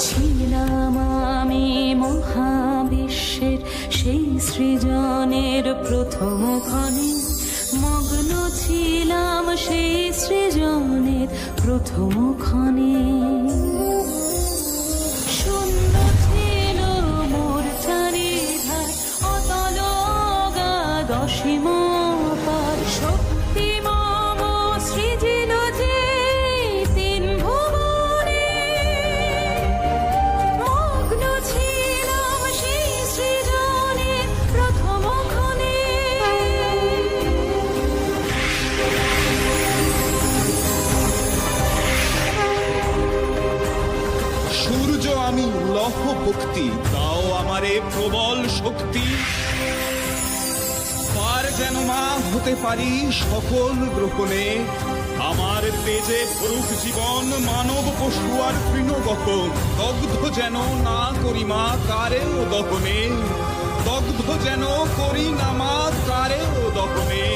ছিলাম আমি মহাবিশ্বের সেই সৃজনের প্রথম ক্ষণে। মগ্ন ছিলাম সেই সৃজনের প্রথম ক্ষণে। ছিল মোর চারিধার, অতল অগাধ অসীম আমি লহ ভক্তি, তাও আমারে প্রবল শক্তি। পার যেন মা হতে পারি সকল গ্রহণে, আমার তেজে ভরুক জীবন মানব পশু আর তৃণগহন দগ্ধ যেন না করি মা কারেও দহনে, দগ্ধ যেন করি না মা কারেও দহনে।